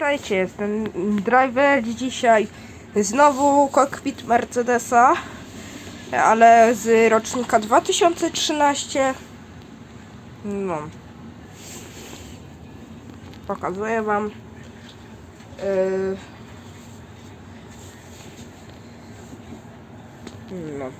Witajcie, jestem driver. Dzisiaj znowu kokpit Mercedesa, ale z rocznika 2013. No. Pokazuję Wam. Yy. No.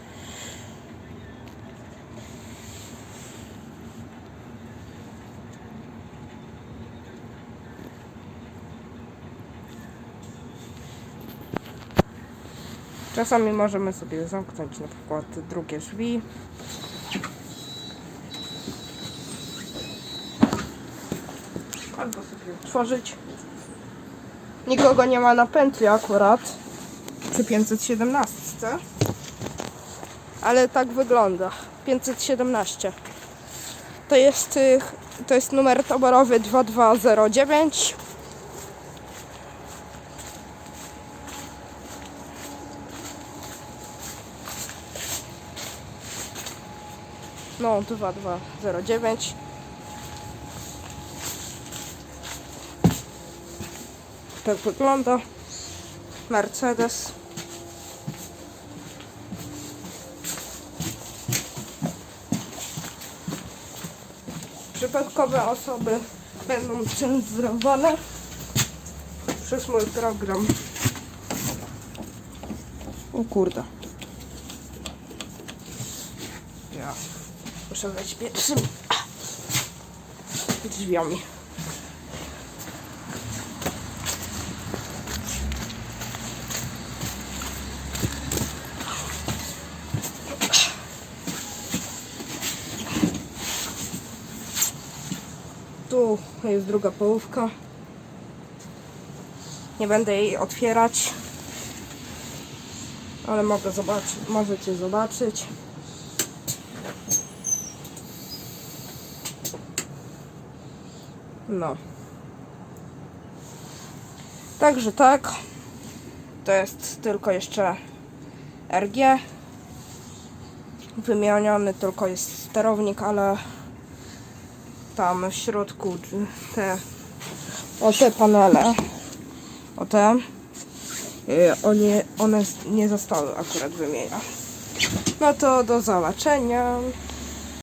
Czasami możemy sobie zamknąć na przykład drugie drzwi. Albo sobie otworzyć. Nikogo nie ma na pętli akurat. Przy 517. Ale tak wygląda. 517. To jest, y, to jest numer taborowy 2209. No, 2209. Tak wygląda. Mercedes. Przypadkowe osoby będą cenzurowane przez mój program. O kurde. Ja muszę wejść pierwszym drzwiami. Tu jest druga połówka. Nie będę jej otwierać. Ale mogę zobaczyć, możecie zobaczyć. No. Także tak. To jest tylko jeszcze RG. Wymieniony tylko jest sterownik, ale tam w środku te o te panele o te y, one, one nie zostały akurat wymienione. No to do zobaczenia.